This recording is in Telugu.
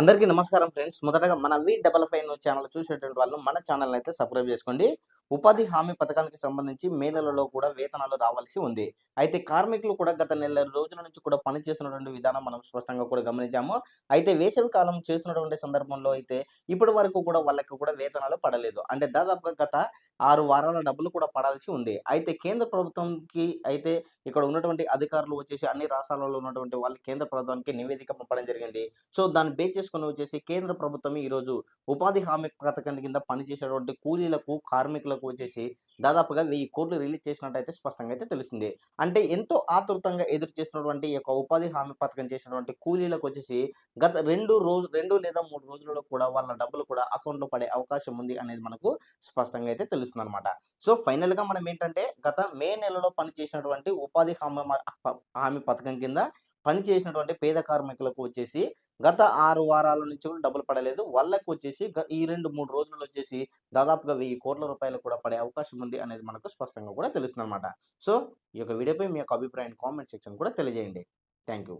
అందరికీ నమస్కారం ఫ్రెండ్స్. మొదటగా మన వి డబల్ ఫైవ్ ఛానల్ చూసేటువంటి వాళ్ళు మన ఛానల్ అయితే సబ్స్క్రైబ్ చేసుకోండి. ఉపాధి హామీ పథకానికి సంబంధించి మే నెలలో కూడా వేతనాలు రావాల్సి ఉంది. అయితే కార్మికులు కూడా గత నెల రోజుల నుంచి కూడా పనిచేస్తున్నటువంటి విధానం మనం స్పష్టంగా కూడా గమనించాము. అయితే వేసవి కాలం చేస్తున్నటువంటి సందర్భంలో అయితే ఇప్పటి వరకు కూడా వాళ్ళకి కూడా వేతనాలు పడలేదు. అంటే దాదాపుగా గత ఆరు వారాల డబ్బులు కూడా పడాల్సి ఉంది. అయితే కేంద్ర ప్రభుత్వంకి అయితే ఇక్కడ ఉన్నటువంటి అధికారులు వచ్చేసి అన్ని రాష్ట్రాలలో ఉన్నటువంటి వాళ్ళు కేంద్ర ప్రభుత్వానికి నివేదిక పంపడం జరిగింది. సో దాన్ని బేస్ చేసుకుని వచ్చేసి కేంద్ర ప్రభుత్వం ఈ రోజు ఉపాధి హామీ పథకం కింద పనిచేసేటువంటి కూలీలకు కార్మికులకు వచ్చేసి దాదాపుగా వెయ్యి కోట్లు రిలీజ్ చేసినట్టయితే స్పష్టంగా అయితే తెలుస్తుంది. అంటే ఎంతో ఆతృతంగా ఎదురు చేసినటువంటి యొక్క ఉపాధి హామీ పథకం చేసినటువంటి కూలీలకు వచ్చేసి గత రెండు రోజు రెండు లేదా మూడు రోజులలో కూడా వాళ్ళ డబ్బులు కూడా అకౌంట్లో పడే అవకాశం ఉంది అనేది మనకు స్పష్టంగా అయితే తెలుస్తుంది అనమాట సో ఫైనల్గా మనం ఏంటంటే గత మే నెలలో పనిచేసినటువంటి ఉపాధి హామీ హామీ పథకం కింద పనిచేసినటువంటి పేద కార్మికులకు వచ్చేసి గత ఆరు వారాల నుంచి కూడా డబ్బులు పడలేదు. వాళ్ళకు వచ్చేసి ఈ రెండు మూడు రోజులు వచ్చేసి దాదాపుగా వెయ్యి కోట్ల రూపాయలు కూడా పడే అవకాశం ఉంది అనేది మనకు స్పష్టంగా కూడా తెలుస్తుంది అనమాట సో ఈ యొక్క వీడియోపై మీ యొక్క అభిప్రాయాన్ని కామెంట్ సెక్షన్ కూడా తెలియజేయండి. Thank you